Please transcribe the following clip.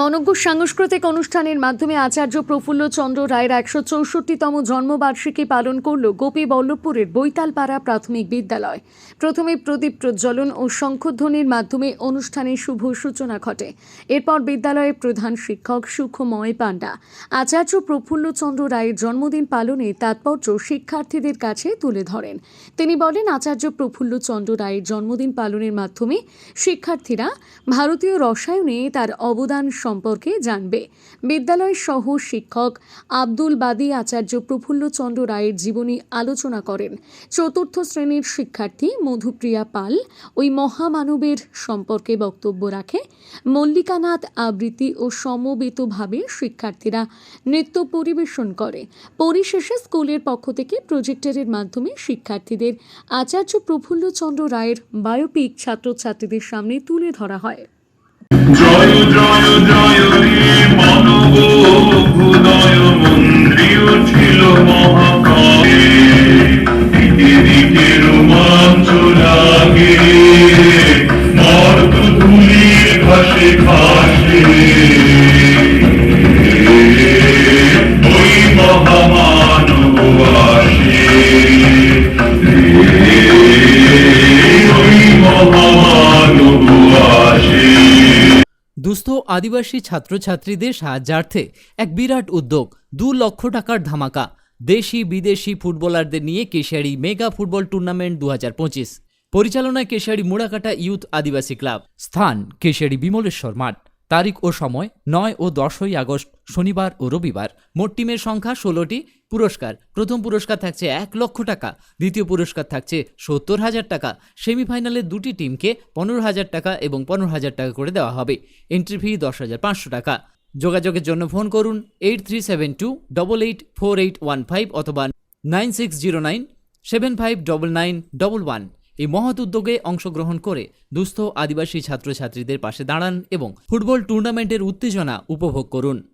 মনজ্ঞ সাংস্কৃতিক অনুষ্ঠানের মাধ্যমে আচার্য প্রফুল্ল চন্দ্র রায়ের একশো চৌষট্টিতম জন্মবার্ষিকী পালন করল গোপী বল্লভপুরের বৈতালপাড়া প্রাথমিক বিদ্যালয়। প্রথমে প্রদীপ প্রজ্বলন ও শঙ্খধ্বনির মাধ্যমে অনুষ্ঠানের শুভ সূচনা ঘটে। এরপর বিদ্যালয়ের প্রধান শিক্ষক সুখময় পাণ্ডা আচার্য প্রফুল্ল চন্দ্র রায়ের জন্মদিন পালনে তাৎপর্য শিক্ষার্থীদের কাছে তুলে ধরেন। তিনি বলেন, আচার্য প্রফুল্ল চন্দ্র রায়ের জন্মদিন পালনের মাধ্যমে শিক্ষার্থীরা ভারতীয় রসায়নে তার অবদান সম্পর্কে জানবে। বিদ্যালয় সহ শিক্ষক আব্দুল বাদী আচার্য প্রফুল্ল চন্দ্র রায়ের জীবনী আলোচনা করেন। চতুর্থ শ্রেণির শিক্ষার্থী মধুপ্রিয়া পাল ওই মহামানবের সম্পর্কে বক্তব্য রাখে। মল্লিকানাথ আবৃত্তি ও সমবেতভাবে শিক্ষার্থীরা নৃত্য পরিবেশন করে। পরিশেষে স্কুলের পক্ষ থেকে প্রজেক্টরের মাধ্যমে শিক্ষার্থীদের আচার্য প্রফুল্লচন্দ্র রায়ের বায়োপিক ছাত্রছাত্রীদের সামনে তুলে ধরা হয়। জয় জয় ঘাসে ঘাসে ওই মহামানব ওই মহামানব আসে দুস্থ আদিবাসী ছাত্রছাত্রীদের সাহায্যার্থে এক বিরাট উদ্যোগ, দু লক্ষ টাকার ধামাকা। দেশি বিদেশি ফুটবলারদের নিয়ে কেশিয়ারি মেগা ফুটবল টুর্নামেন্ট দু হাজার পঁচিশ। পরিচালনায় কেশিয়ারি মুড়াকাটা ইউথ আদিবাসী ক্লাব। স্থান কেশিয়ারি বিমলেশ্বর মাঠ। তারিখ ও সময় নয় ও দশই আগস্ট, শনিবার ও রবিবার। মোট টিমের সংখ্যা ষোলোটি। পুরস্কার, প্রথম পুরস্কার থাকছে এক লক্ষ টাকা, দ্বিতীয় পুরস্কার থাকছে সত্তর হাজার টাকা। সেমিফাইনালে দুটি টিমকে পনেরো হাজার টাকা এবং পনেরো হাজার টাকা করে দেওয়া হবে। এন্ট্রি ফি দশ হাজার পাঁচশো টাকা। যোগাযোগের জন্য ফোন করুন eight three seven two double eight four eight one five অথবা nine six zero nine seven five double nine double one. এই মহৎ উদ্যোগে অংশগ্রহণ করে দুস্থ আদিবাসী ছাত্রছাত্রীদের পাশে দাঁড়ান এবং ফুটবল টুর্নামেন্টের উত্তেজনা উপভোগ করুন।